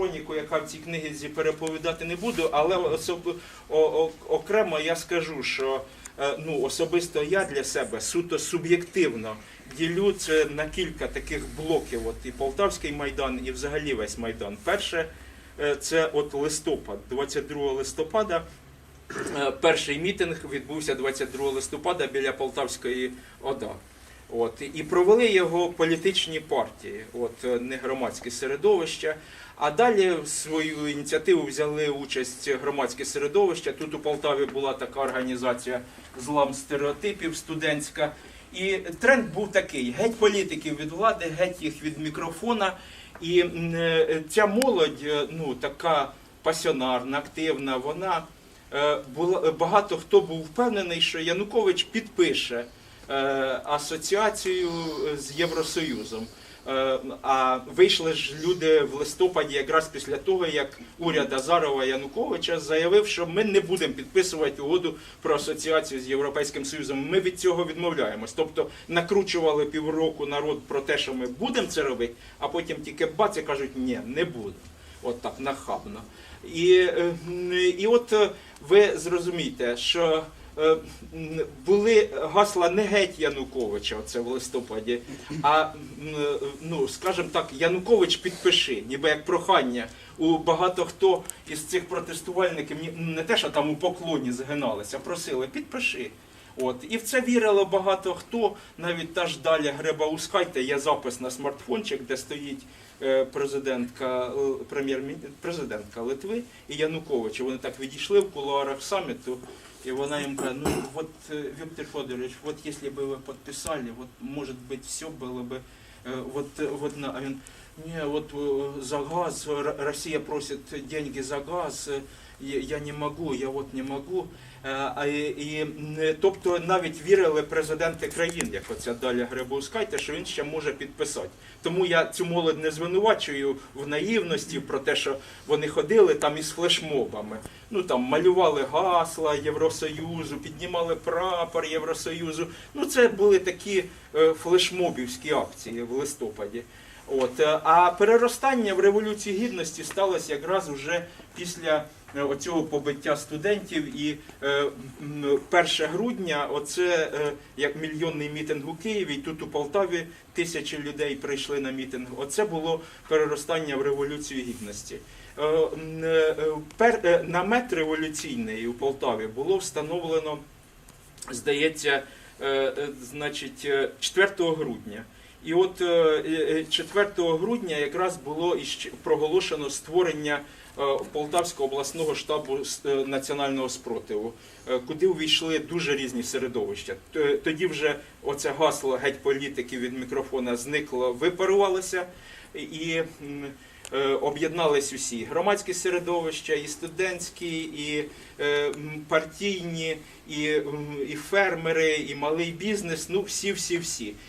хроніку, яка в цій книзі переповідати не буду, але особ... о- о- окремо я скажу, що е, ну, особисто я для себе суто суб'єктивно ділю це на кілька таких блоків. От і Полтавський майдан, і взагалі весь майдан. Перше, е, це от листопад, 22 листопада. Е, Перший мітинг відбувся 22 листопада біля Полтавської ОДА. От, і провели його політичні партії, от, не громадське середовище. А далі в свою ініціативу взяли участь громадське середовище. Тут у Полтаві була така організація злам стереотипів студентська. І тренд був такий: геть політиків від влади, геть їх від мікрофона. І е, ця молодь, е, ну така пасіонарна, активна, вона е, була багато хто був впевнений, що Янукович підпише асоціацію з Євросоюзом. Е, А вийшли ж люди в листопаді, якраз після того, як уряд Азарова Януковича заявив, що ми не будемо підписувати угоду про асоціацію з Європейським Союзом. Ми від цього відмовляємось. Тобто накручували півроку народ про те, що ми будемо це робити, а потім тільки бац кажуть, ні, не будемо. От так нахабно. І, е, і от е, ви зрозумієте, що е, були гасла не геть Януковича, оце в листопаді, а е, ну, скажімо так, Янукович підпиши, ніби як прохання. У багато хто із цих протестувальників не те, що там у поклоні згиналися, просили підпиши. От і в це вірило багато хто. Навіть та ж Даля Гребаускайте є запис на смартфончик, де стоїть е, президентка, е, прем'єр президентка Литви і Янукович. Вони так відійшли в кулуарах саміту, і вона им говорит, ну вот, Виктор Федорович, вот если бы вы подписали, вот может быть все было б. Е, Вот, е, вот на, а він, э, за газ, Р- Россия просит деньги за газ, я не можу, я от не можу. Е, а І, і, тобто навіть вірили президенти країн, як оця Даля Гребовскайте, що він ще може підписати. Тому я цю молодь не звинувачую в наївності про те, що вони ходили там із флешмобами. Ну там малювали гасла Євросоюзу, піднімали прапор Євросоюзу. Ну це були такі е, флешмобівські акції листопаді. От, е, а переростання в революції гідності сталося якраз уже після е, оцього побиття студентів. І е, 1 грудня, оце е, як мільйонний мітинг у Києві, і тут у Полтаві тисячі людей прийшли на мітинг. Оце було переростання в революцію гідності. Е, е, е, Намет революційний у Полтаві було встановлено, здається, е, е, значить, е, 4 грудня. І от е, е, 4 грудня якраз було проголошено створення е, Полтавського обласного штабу е, національного спротиву, е, куди увійшли дуже різні середовища. Тоді вже оце гасло геть політики від мікрофона зникло, випарувалося і. е, Об'єднались усі громадські середовища, і студентські, і е, партійні, і, і фермери, і малий бізнес. Ну всі, всі, всі.